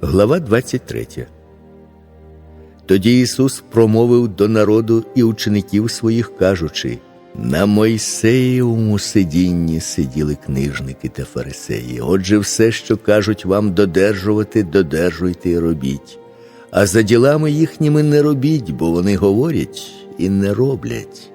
Глава 23. Тоді Ісус промовив до народу і учеників своїх, кажучи: на Мойсеєвому сидінні сиділи книжники та фарисеї. Отже, все, що кажуть вам додержувати, додержуйте і робіть. А за ділами їхніми не робіть, бо вони говорять і не роблять.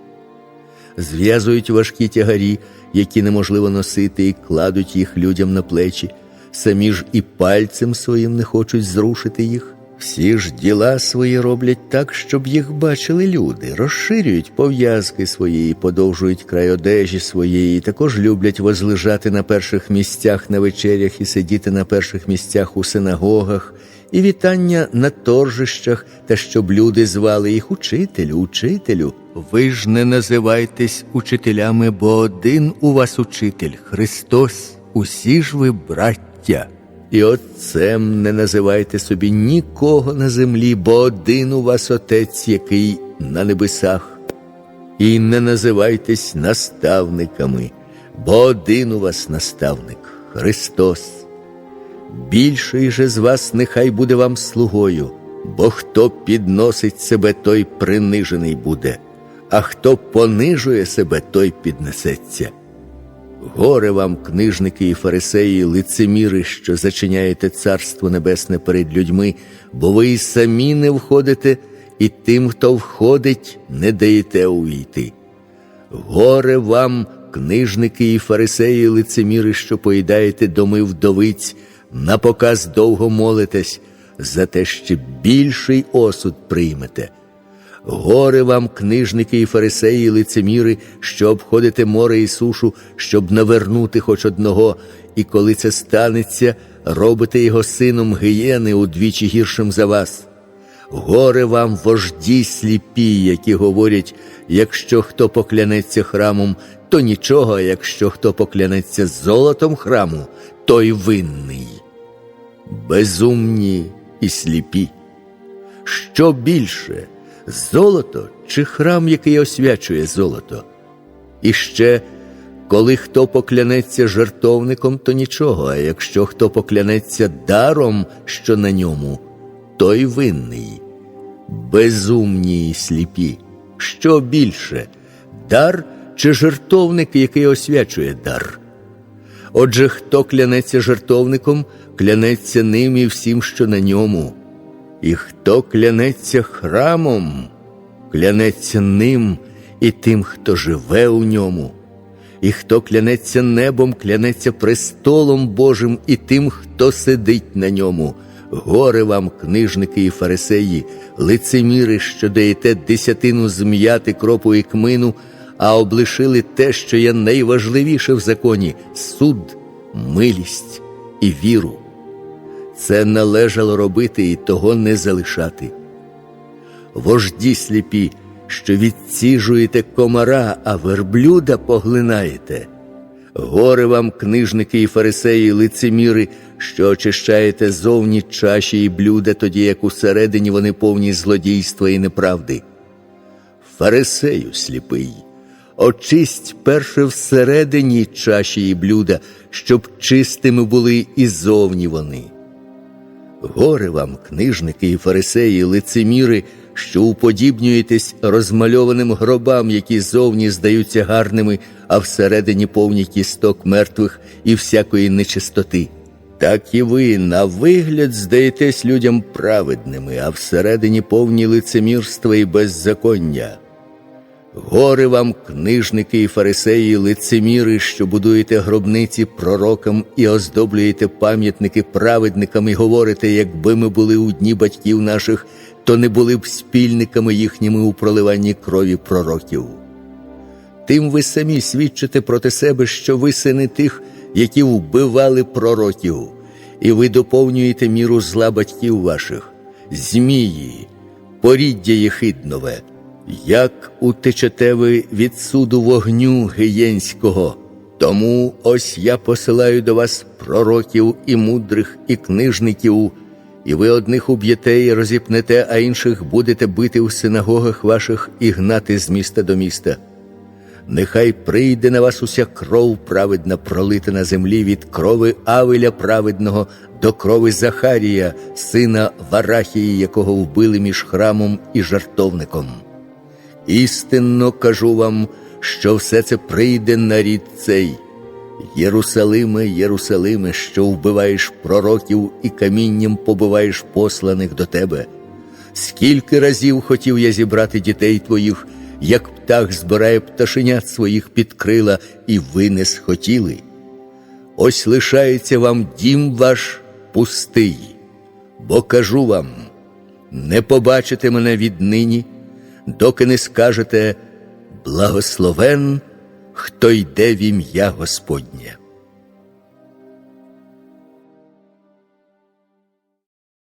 Зв'язують важкі тягарі, які неможливо носити, і кладуть їх людям на плечі самі ж і пальцем своїм не хочуть зрушити їх. Всі ж діла свої роблять так, щоб їх бачили люди, розширюють пов'язки свої, подовжують край одежі своєї, також люблять возлежати на перших місцях на вечерях і сидіти на перших місцях у синагогах, і вітання на торжищах, та щоб люди звали їх учителю, учителю. Ви ж не називайтесь учителями, бо один у вас учитель Христос, усі ж ви браття життя. І отцем не називайте собі нікого на землі, бо один у вас Отець, який на небесах. І не називайтесь наставниками, бо один у вас наставник Христос. Більший же з вас нехай буде вам слугою, бо хто підносить себе, той принижений буде, а хто понижує себе, той піднесеться. Горе вам, книжники і фарисеї, лицеміри, що зачиняєте Царство Небесне перед людьми, бо ви й самі не входите, і тим, хто входить, не даєте увійти. Горе вам, книжники і фарисеї, лицеміри, що поїдаєте доми вдовиць, на показ довго молитесь, за те ще більший осуд приймете. Горе вам, книжники і фарисеї, і лицеміри, що обходите море і сушу, щоб навернути хоч одного, і коли це станеться, робите його сином гієни удвічі гіршим за вас. Горе вам вожді сліпі, які говорять, якщо хто поклянеться храмом, то нічого, а якщо хто поклянеться золотом храму, той винний. Безумні і сліпі. Що більше? Золото чи храм, який освячує золото. І ще, коли хто поклянеться жертовником, то нічого, а якщо хто поклянеться даром, що на ньому, той винний, безумні і сліпі. Що більше дар чи жертовник, який освячує дар? Отже, хто клянеться жертовником, клянеться ним і всім, що на ньому. І хто клянеться храмом, клянеться ним і тим, хто живе у ньому, і хто клянеться небом, клянеться престолом Божим і тим, хто сидить на ньому. Горе вам, книжники і фарисеї, лицеміри, що даєте десятину зм'яти кропу і кмину, а облишили те, що є найважливіше в законі суд, милість і віру. Це належало робити і того не залишати. Вожді сліпі, що відціжуєте комара, а верблюда поглинаєте. Горе вам, книжники і фарисеї, лицеміри, що очищаєте зовні чаші і блюда, тоді як усередині вони повні злодійства і неправди. Фарисею сліпий, очисть перше всередині чаші і блюда, щоб чистими були і зовні вони. Горе вам, книжники і фарисеї, лицеміри, що уподібнюєтесь розмальованим гробам, які зовні здаються гарними, а всередині повні кісток мертвих і всякої нечистоти. Так і ви на вигляд здаєтесь людям праведними, а всередині повні лицемірства і беззаконня. Горе вам, книжники і фарисеї, лицеміри, що будуєте гробниці пророкам і оздоблюєте пам'ятники праведникам, і говорите, якби ми були у дні батьків наших, то не були б спільниками їхніми у проливанні крові пророків. Тим ви самі свідчите проти себе, що ви сини тих, які вбивали пророків, і ви доповнюєте міру зла батьків ваших, змії, поріддя єхиднове. Як утечете ви від суду вогню гієнського, тому ось я посилаю до вас пророків і мудрих, і книжників, і ви одних уб'єте і розіпнете, а інших будете бити у синагогах ваших і гнати з міста до міста. Нехай прийде на вас уся кров праведна, пролита на землі від крови Авеля праведного до крови Захарія, сина Варахії, якого вбили між храмом і жартовником. Істинно кажу вам, що все це прийде на рід цей. Єрусалиме, Єрусалиме, що вбиваєш пророків і камінням побиваєш посланих до тебе. Скільки разів хотів я зібрати дітей твоїх, як птах збирає пташенят своїх під крила, і ви не схотіли. Ось лишається вам дім ваш пустий, бо кажу вам, не побачите мене віднині, доки не скажете благословен, хто йде в ім'я Господнє.